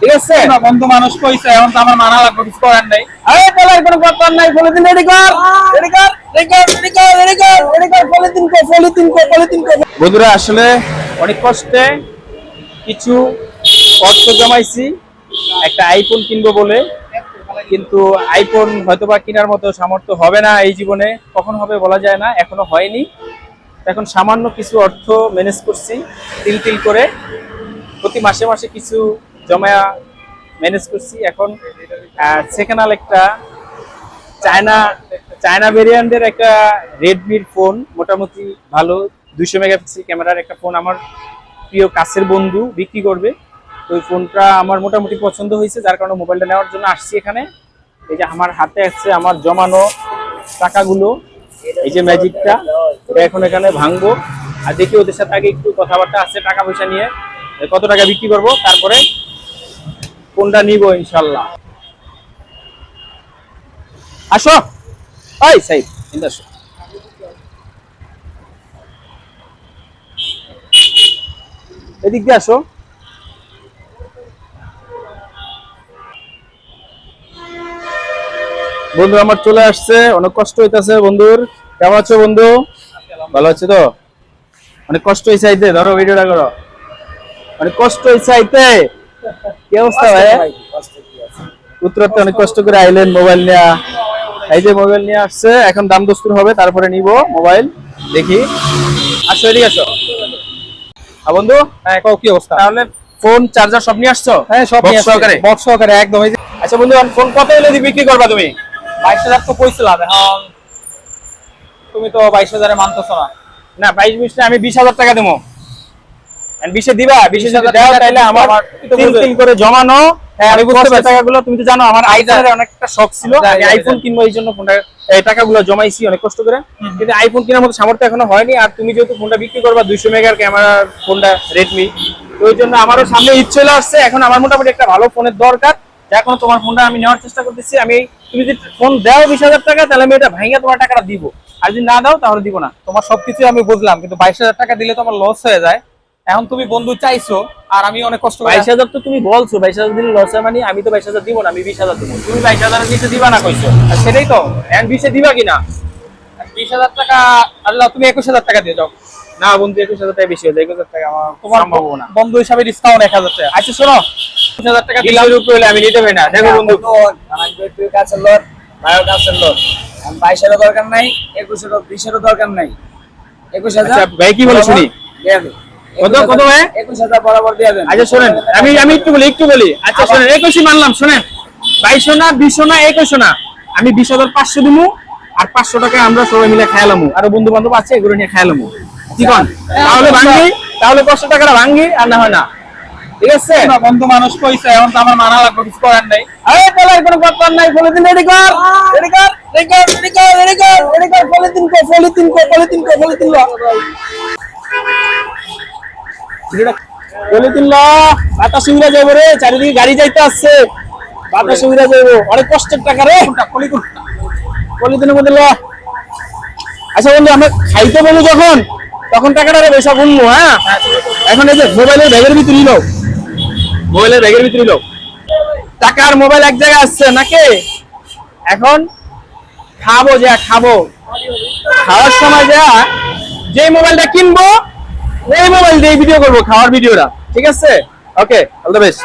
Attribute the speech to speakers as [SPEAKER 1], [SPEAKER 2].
[SPEAKER 1] ঠিক আছে?
[SPEAKER 2] বন্ধু মানুষ কইছে এখন তো আমার মানা লাগবে কিছু করার নাই।
[SPEAKER 1] আরে বলার কোনো কথা নাই পলিথিন রেডি কর রেডি কর রেডি কর রেডি কর রেডি কর রেডি কর পলিথিন কো পলিথিন কো পলিথিন কো
[SPEAKER 2] বন্ধুরা আসলে অনেক কষ্টে কিছু অর্থ জমাইছি একটা আইফোন কিনবো বলে। কিন্তু আইফোন হয়তোবা কেনার মতো সামর্থ্য হবে না এই জীবনে কখন হবে বলা যায় না এখনও হয়নি। এখন সামান্য কিছু অর্থ ম্যানেজ করছি তিল তিল করে। প্রতি মাসে মাসে কিছু জমা ম্যানেজ করছি। এখন সেকেন্ড একটা চায়না চায়না ভেরিয়েন্টের একটা রেডমির ফোন মোটামুটি ভালো। দুইশো মেগাপিক্সেল ক্যামেরার একটা ফোন আমার প্রিয় কাছের বন্ধু বিক্রি করবে। তো ওই ফোনটা আমার মোটামুটি পছন্দ হয়েছে, যার কারণে মোবাইলটা নেওয়ার জন্য আসছি এখানে। এই যে আমার হাতে আছে আমার জমানো টাকাগুলো, এই যে ম্যাজিকটা এটা এখন এখানে ভাঙবো। আর দেখি ওদের সাথে আগে একটু কথাবার্তা আছে টাকা পয়সা নিয়ে, কত টাকা বিক্রি করব, তারপরে ফোনটা নিব ইনশাল্লাহ আসো। ওই সাইড আসো। এদিক দিয়ে আসো। বন্ধু আমার চলে আসছে, অনেক কষ্ট হইতাছে বন্ধুর। কেমন আছো বন্ধু? ভালো আছে তো? অনেক কষ্ট হয়েছে আইতে ধরো ভিডিওটা করো। অনেক কষ্ট হয়েছে আইতে কি অবস্থা ভাই? উত্তরাতে অনেক কষ্ট করে আইলেন মোবাইল নিয়ে। এই যে মোবাইল নিয়ে আসছে এখন দাম দস্তুর হবে তারপরে নিব মোবাইল দেখি। আসো এদিকে আসো। বন্ধু? হ্যাঁ কও কি অবস্থা?
[SPEAKER 1] তাহলে ফোন চার্জার সব নিয়ে আসছো?
[SPEAKER 2] হ্যাঁ সব নিয়ে।
[SPEAKER 1] সহকারে?
[SPEAKER 2] বক্স সহকারে একদম
[SPEAKER 1] আচ্ছা বন্ধু ফোন কত হলে দি বিক্রি করবা তুমি?
[SPEAKER 2] বাইশ হাজার তো কইছিলাম এখন তুমি তো বাইশ হাজারে মানতেছো না।
[SPEAKER 1] না বাইশ বিশ আমি বিশ হাজার টাকা দেবো। বিশে দিবা বিশে যদি দাও তাহলে আমার
[SPEAKER 2] আমার
[SPEAKER 1] তিন তিন করে জমানো।
[SPEAKER 2] হ্যাঁ, আমি
[SPEAKER 1] আমি
[SPEAKER 2] বুঝতে
[SPEAKER 1] বুঝতে
[SPEAKER 2] পারছি।
[SPEAKER 1] টাকাগুলো তুমি তো জানো আমার আইফোনের অনেকটা শখ ছিল। আমি আইফোন কিনবো এই জন্য ফোনটা। এই টাকাগুলো জমাইছি অনেক কষ্ট করে। কিন্তু আইফোন কেনার মতো সামর্থ্য এখনও হয়নি। আর তুমি যেহেতু ফোনটা বিক্রি করবা দুইশো মেগার ফোনটা রেডমি ওই জন্য আমারও সামনে ইচ্ছে চলে আসছে। এখন আমার মোটামুটি একটা ভালো ফোনের দরকার। এখন তোমার ফোনটা আমি নেওয়ার চেষ্টা করতেছি। আমি তুমি যদি ফোন দাও বিশ হাজার টাকা তাহলে আমি এটা ভাঙিয়ে তোমার টাকাটা দিব। আর যদি না দাও তাহলে দিব না।
[SPEAKER 2] তোমার সবকিছু আমি বুঝলাম। কিন্তু বাইশ হাজার টাকা দিলে তোমার লস হয়ে যায়। এখন তুমি বন্ধু চাইছো আর আমি অনেক কষ্ট করে
[SPEAKER 1] বাইশ হাজার তো তুমি বলছো বাইশ হাজার দিলে লস মানে আমি তো বাইশ হাজার দিব না আমি বিশ হাজার দিব। তুমি বাইশ হাজারের নিচে দিবা না কইছো?
[SPEAKER 2] আর সেটাই তো
[SPEAKER 1] এখন বিশে দিবা কিনা?
[SPEAKER 2] বিশ হাজার টাকা আল্লাহ তুমি একুশ হাজার টাকা দিয়ে যাও
[SPEAKER 1] না বন্ধু একুশ হাজার টাকা বেশি হয়ে যায় একুশ হাজার টাকা আমার
[SPEAKER 2] তোমার
[SPEAKER 1] সম্ভব না।
[SPEAKER 2] বন্ধু হিসাবে ডিসকাউন্ট এক হাজার টাকা।
[SPEAKER 1] আচ্ছা শোনো।
[SPEAKER 2] বিশ হাজার টাকা দিলাম
[SPEAKER 1] দিলাম। উপরে হলে আমি নিতে পারি না। দেখো বন্ধু।
[SPEAKER 3] আমার তুই কাছের লোক ভাইও কাছের লোক। বাইশেরও দরকার নাই একুশেরও বিশেরও দরকার নাই। একুশ হাজার
[SPEAKER 1] আচ্ছা, ভাই কি বলে শুনি?
[SPEAKER 3] দেন।
[SPEAKER 1] কত কত ভাই?
[SPEAKER 3] একুশ হাজার বরাবর দিয়ে দেন।
[SPEAKER 1] আচ্ছা শোনেন আমি আমি একটু বলি একটু বলি। আচ্ছা শোনেন একুশই মানলাম শোনেন। বাইশশো না বিশশো না একুশশো না। আমি বিশ হাজার পাঁচশো দিমু আর পাঁচশো টাকা আমরা সবাই মিলে খাইলামু। আর বন্ধু বান্ধব আছে এগুলো নিয়ে খাইলামু। কি কন? তাহলে ভাঙ্গি তাহলে পাঁচশো টাকাটা ভাঙ্গি আর না হয় না। ঠিক আছে?
[SPEAKER 2] বন্ধু মানুষ কইছে এখন তো আমার মানা লাগবে কিছু করার নাই।
[SPEAKER 1] আরে বলার কোনো কথা নাই পলিথিন রেডি কর। রেডি কর রেডি কর রেডি কর রেডি কর রেডি কর পলিথিন কো পলিথিন কো পলিথিন কো পলিথিন লো পলিথিন লো বাতাস সুবিধা যাব রে চারিদিকে গাড়ি যাইতে আসছে। বাতাস সুবিধা যাব অনেক কষ্টের টাকা রে। আচ্ছা বন্ধু আমরা খাইতে বলব যখন তখন টাকাটা রে পয়সা গুনবো হ্যাঁ? এখন এই যে মোবাইলের ব্যাগের ভিতরে নিলো মোবাইলের ব্যাগের ভিতরে নিলো টাকা আর মোবাইল এক জায়গায় আসছে নাকি? এখন খাব যা খাব। খাওয়ার সময় যা যে মোবাইলটা কিনবো এই মোবাইল দিয়ে ভিডিও করব খাওয়ার ভিডিওটা ঠিক আছে? Okay all the best